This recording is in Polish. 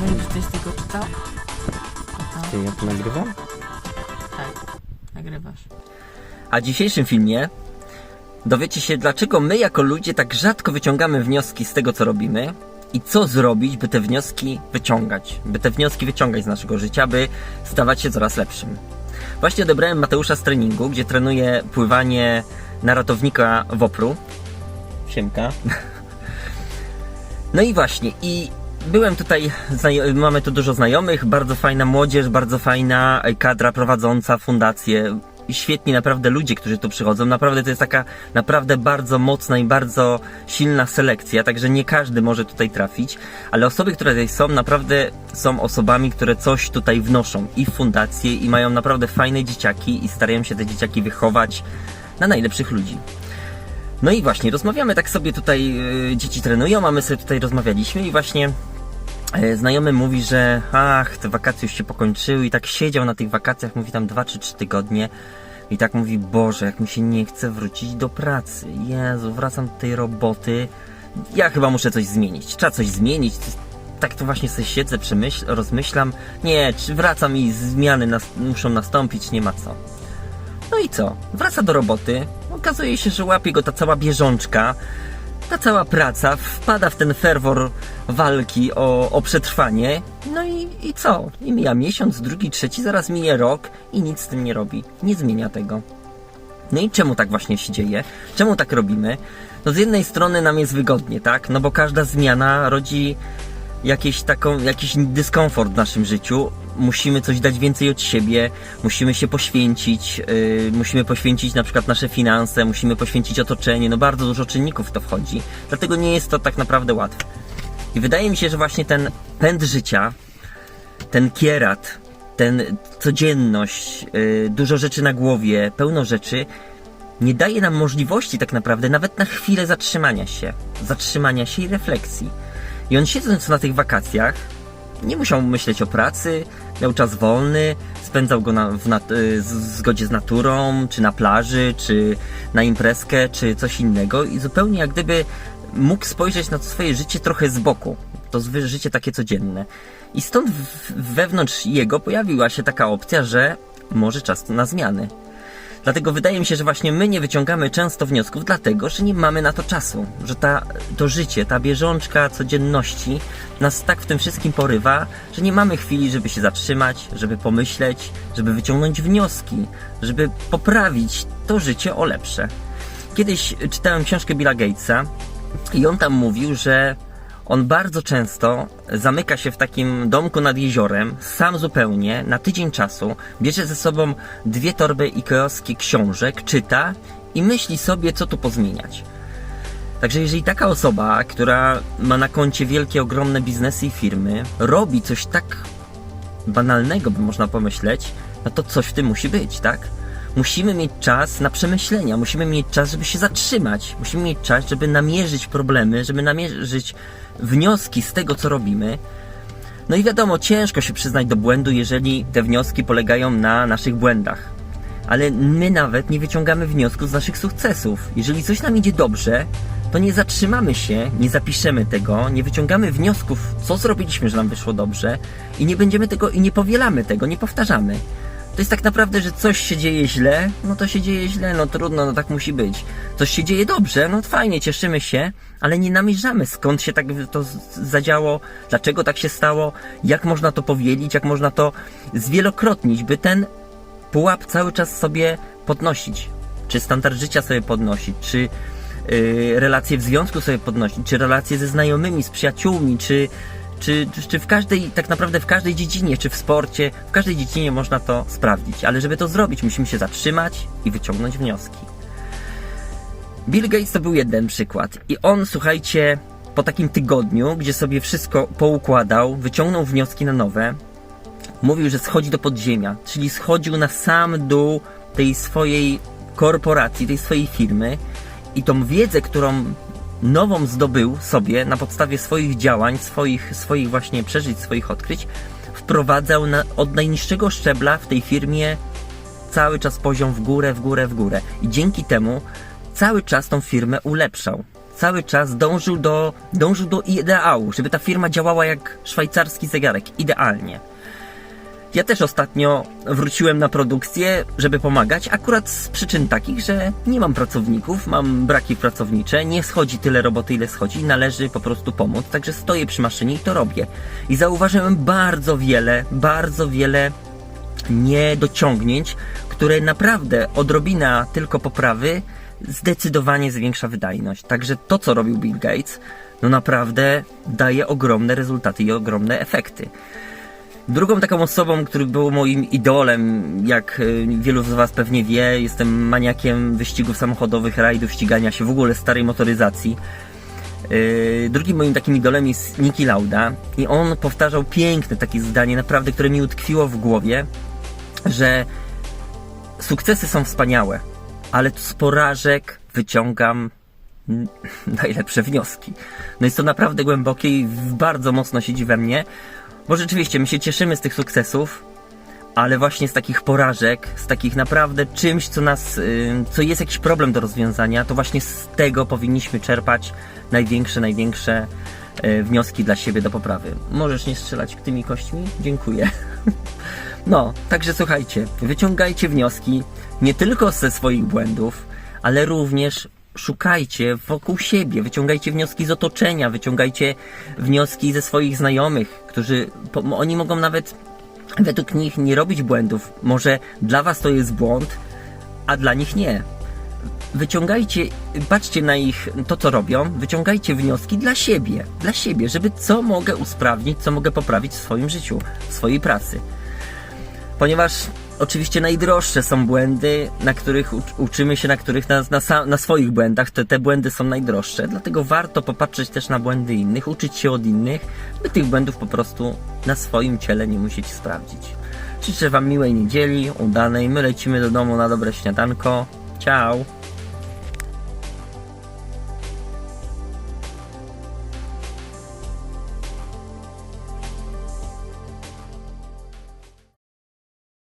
Będziesz coś z tego czytał? Czytał? Ty, ja to nagrywam? Tak, nagrywasz. A w dzisiejszym filmie dowiecie się, dlaczego my jako ludzie tak rzadko wyciągamy wnioski z tego, co robimy i co zrobić, by te wnioski wyciągać, by te wnioski wyciągać z naszego życia, by stawać się coraz lepszym. Właśnie odebrałem Mateusza z treningu, gdzie trenuje pływanie na ratownika Wopru. Siemka. No i właśnie, i byłem tutaj, mamy tu dużo znajomych, bardzo fajna młodzież, bardzo fajna kadra prowadząca fundację. Świetni naprawdę ludzie, którzy tu przychodzą. Naprawdę to jest taka naprawdę bardzo mocna i bardzo silna selekcja, także nie każdy może tutaj trafić, ale osoby, które tutaj są, naprawdę są osobami, które coś tutaj wnoszą i w fundację i mają naprawdę fajne dzieciaki i starają się te dzieciaki wychować na najlepszych ludzi. No i właśnie, rozmawiamy tak sobie tutaj, y, dzieci trenują, a my sobie tutaj rozmawialiśmy i właśnie e, znajomy mówi, że ach, te wakacje już się pokończyły i tak siedział na tych wakacjach, mówi tam dwa czy trzy tygodnie i tak mówi, Boże, jak mi się nie chce wrócić do pracy. Jezu, wracam do tej roboty. Ja chyba muszę coś zmienić. Trzeba coś zmienić. Tak to właśnie sobie siedzę, przemyśl, rozmyślam. Nie, czy wracam i zmiany nas, muszą nastąpić, nie ma co. No i co? Wraca do roboty. Okazuje się, że łapie go ta cała bieżączka, ta cała praca, wpada w ten ferwor walki o, o przetrwanie. No i, i co? I mija miesiąc, drugi, trzeci, zaraz mije rok i nic z tym nie robi. Nie zmienia tego. No i czemu tak właśnie się dzieje? Czemu tak robimy? No z jednej strony nam jest wygodnie, tak? No bo każda zmiana rodzi jakieś taką, jakiś dyskomfort w naszym życiu. Musimy coś dać więcej od siebie, musimy się poświęcić, yy, musimy poświęcić na przykład nasze finanse, musimy poświęcić otoczenie, no bardzo dużo czynników w to wchodzi. Dlatego nie jest to tak naprawdę łatwe. I wydaje mi się, że właśnie ten pęd życia, ten kierat, ten codzienność, yy, dużo rzeczy na głowie, pełno rzeczy, nie daje nam możliwości tak naprawdę nawet na chwilę zatrzymania się, zatrzymania się i refleksji. I on siedząc na tych wakacjach, nie musiał myśleć o pracy, miał czas wolny, spędzał go na, w nat- y, w zgodzie z naturą, czy na plaży, czy na imprezkę, czy coś innego i zupełnie jak gdyby mógł spojrzeć na swoje życie trochę z boku. To życie takie codzienne. I stąd wewnątrz jego pojawiła się taka opcja, że może czas na zmiany. Dlatego wydaje mi się, że właśnie my nie wyciągamy często wniosków, dlatego że nie mamy na to czasu. Że ta, to życie, ta bieżączka codzienności nas tak w tym wszystkim porywa, że nie mamy chwili, żeby się zatrzymać, żeby pomyśleć, żeby wyciągnąć wnioski, żeby poprawić to życie o lepsze. Kiedyś czytałem książkę Billa Gatesa i on tam mówił, że on bardzo często zamyka się w takim domku nad jeziorem, sam zupełnie, na tydzień czasu, bierze ze sobą dwie torby ikeowskie książek, czyta i myśli sobie, co tu pozmieniać. Także jeżeli taka osoba, która ma na koncie wielkie, ogromne biznesy i firmy, robi coś tak banalnego, by można pomyśleć, no to coś w tym musi być, tak? Musimy mieć czas na przemyślenia, musimy mieć czas, żeby się zatrzymać, musimy mieć czas, żeby namierzyć problemy, żeby namierzyć wnioski z tego, co robimy. No i wiadomo, ciężko się przyznać do błędu, jeżeli te wnioski polegają na naszych błędach. Ale my nawet nie wyciągamy wniosków z naszych sukcesów. Jeżeli coś nam idzie dobrze, to nie zatrzymamy się, nie zapiszemy tego, nie wyciągamy wniosków, co zrobiliśmy, że nam wyszło dobrze i nie będziemy tego i nie powielamy tego, nie powtarzamy. To jest tak naprawdę, że coś się dzieje źle, no to się dzieje źle, no trudno, no tak musi być. Coś się dzieje dobrze, no fajnie, cieszymy się, ale nie namierzamy skąd się tak to zadziało, dlaczego tak się stało, jak można to powielić, jak można to zwielokrotnić, by ten pułap cały czas sobie podnosić. Czy standard życia sobie podnosić, czy yy, relacje w związku sobie podnosić, czy relacje ze znajomymi, z przyjaciółmi, czy, czy, czy, w każdej, tak naprawdę w każdej dziedzinie, czy w sporcie, w każdej dziedzinie można to sprawdzić. Ale żeby to zrobić, musimy się zatrzymać i wyciągnąć wnioski. Bill Gates to był jeden przykład. I on, słuchajcie, po takim tygodniu, gdzie sobie wszystko poukładał, wyciągnął wnioski na nowe, mówił, że schodzi do podziemia, czyli schodził na sam dół tej swojej korporacji, tej swojej firmy i tą wiedzę, którą nową zdobył sobie na podstawie swoich działań, swoich, swoich właśnie przeżyć, swoich odkryć, wprowadzał na, od najniższego szczebla w tej firmie cały czas poziom w górę, w górę, w górę. I dzięki temu cały czas tą firmę ulepszał. cały czas dążył do, dążył do ideału, żeby ta firma działała jak szwajcarski zegarek, idealnie. Ja też ostatnio wróciłem na produkcję, żeby pomagać, akurat z przyczyn takich, że nie mam pracowników, mam braki pracownicze, nie schodzi tyle roboty, ile schodzi, należy po prostu pomóc, także stoję przy maszynie i to robię. I zauważyłem bardzo wiele, bardzo wiele niedociągnięć, które naprawdę odrobina tylko poprawy zdecydowanie zwiększa wydajność. Także to, co robił Bill Gates, no naprawdę daje ogromne rezultaty i ogromne efekty. Drugą taką osobą, który był moim idolem, jak y, wielu z Was pewnie wie, jestem maniakiem wyścigów samochodowych, rajdów, ścigania się, w ogóle starej motoryzacji. Yy, Drugim moim takim idolem jest Niki Lauda i on powtarzał piękne takie zdanie, naprawdę, które mi utkwiło w głowie, że sukcesy są wspaniałe, ale z porażek wyciągam najlepsze wnioski. No jest to naprawdę głębokie i bardzo mocno siedzi we mnie, bo rzeczywiście my się cieszymy z tych sukcesów, ale właśnie z takich porażek, z takich naprawdę czymś, co nas, y, co jest jakiś problem do rozwiązania, to właśnie z tego powinniśmy czerpać największe, największe y, wnioski dla siebie do poprawy. Możesz nie strzelać tymi kośćmi? Dziękuję. No, także słuchajcie, wyciągajcie wnioski nie tylko ze swoich błędów, ale również szukajcie wokół siebie, wyciągajcie wnioski z otoczenia, wyciągajcie wnioski ze swoich znajomych, którzy, oni mogą nawet według nich nie robić błędów. Może dla was to jest błąd, a dla nich nie. Wyciągajcie, patrzcie na ich, to co robią, wyciągajcie wnioski dla siebie, dla siebie, żeby co mogę usprawnić, co mogę poprawić w swoim życiu, w swojej pracy. Ponieważ oczywiście najdroższe są błędy, na których uc- uczymy się, na których na, na, na swoich błędach, te, te błędy są najdroższe. Dlatego warto popatrzeć też na błędy innych, uczyć się od innych, by tych błędów po prostu na swoim ciele nie musieć sprawdzić. Życzę Wam miłej niedzieli, udanej. My lecimy do domu na dobre śniadanko. Ciao!